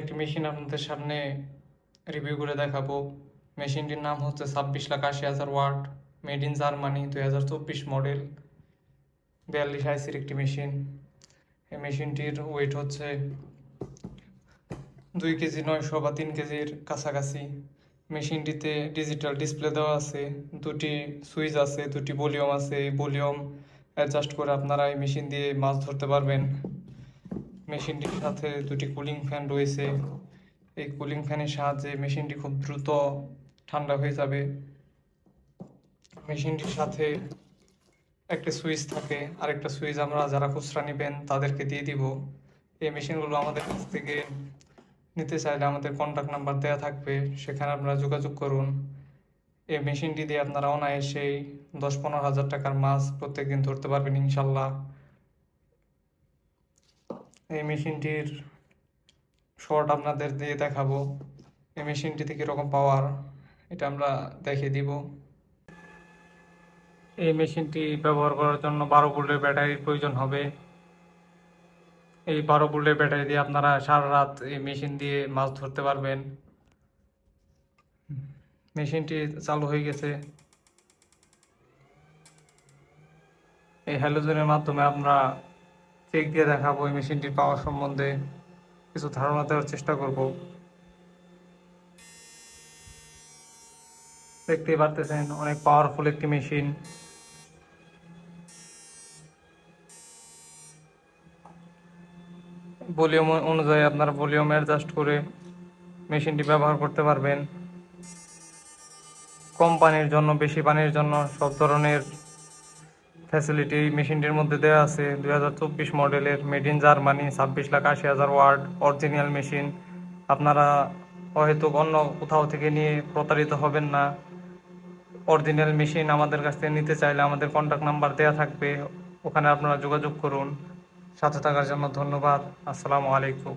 একটি মেশিন আপনাদের সামনে রিভিউ করে দেখাবো। মেশিনটির নাম হচ্ছে ছাব্বিশ লাখ আশি হাজার ওয়াট মেড ইন জার্মানি দুই হাজার চব্বিশ মডেল বিয়াল্লিশ আইসির একটি মেশিন এই মেশিনটির ওয়েট হচ্ছে দুই কেজি নয়শো বা তিন কেজির কাছাকাছি। মেশিনটিতে ডিজিটাল ডিসপ্লে দেওয়া আছে, দুটি সুইচ আছে, দুটি ভলিউম আছে। এই ভলিউম অ্যাডজাস্ট করে আপনারা এই মেশিন দিয়ে মাছ ধরতে পারবেন। মেশিনটির সাথে দুটি কুলিং ফ্যান রয়েছে। এই কুলিং ফ্যানের সাহায্যে মেশিনটি খুব দ্রুত ঠান্ডা হয়ে যাবে। মেশিনটির সাথে একটা সুইচ থাকে। আরেকটা সুইচ আমরা যারা খুচরা নেবেন, তাদেরকে দিয়ে দিব। এই মেশিনগুলো আমাদের কাছ থেকে নিতে চাইলে আমাদের কন্ট্যাক্ট নাম্বার দেওয়া থাকবে, সেখানে আপনারা যোগাযোগ করুন। এই মেশিনটি দিয়ে আপনারা অনায়াসেই দশ পনেরো হাজার টাকার মাছ প্রত্যেকদিন ধরতে পারবেন ইনশাল্লাহ। এই মেশিনটির শর্ট আপনাদের দিয়ে দেখাবো। এই মেশিনটিতে কীরকম পাওয়ার এটা আমরা দেখিয়ে দিব। এই মেশিনটি ব্যবহার করার জন্য বারো ভোল্টের ব্যাটারির প্রয়োজন হবে। এই বারো ভোল্টের ব্যাটারি দিয়ে আপনারা সারা রাত এই মেশিন দিয়ে মাছ ধরতে পারবেন। মেশিনটি চালু হয়ে গেছে। এই হ্যালোজেনের মাধ্যমে আমরা চেক দিয়ে দেখাবো এই মেশিনটির পাওয়ার সম্বন্ধে। কিছু ধারণা দেওয়ার চেষ্টা করব। দেখতেই পারতেছেন, অনেক পাওয়ারফুল একটি মেশিন। ভলিউম অনুযায়ী আপনারা ভলিউম অ্যাডজাস্ট করে মেশিনটি ব্যবহার করতে পারবেন। কম পানির জন্য, বেশি পানির জন্য, সব ধরনের ফ্যাসিলিটি মেশিনটির মধ্যে দেওয়া আছে। দুই হাজার চব্বিশ মডেলের মেড ইন জার্মানি ছাব্বিশ লাখ আশি হাজার ওয়ার্ড অরিজিনাল মেশিন আপনারা হয়তো অন্য কোথাও থেকে নিয়ে প্রতারিত হবেন না। অরিজিনাল মেশিন আমাদের কাছ থেকে নিতে চাইলে আমাদের কন্ট্যাক্ট নাম্বার দেওয়া থাকবে। ওখানে আপনারা যোগাযোগ করুন। সাথে থাকার জন্য ধন্যবাদ। আসসালামু আলাইকুম।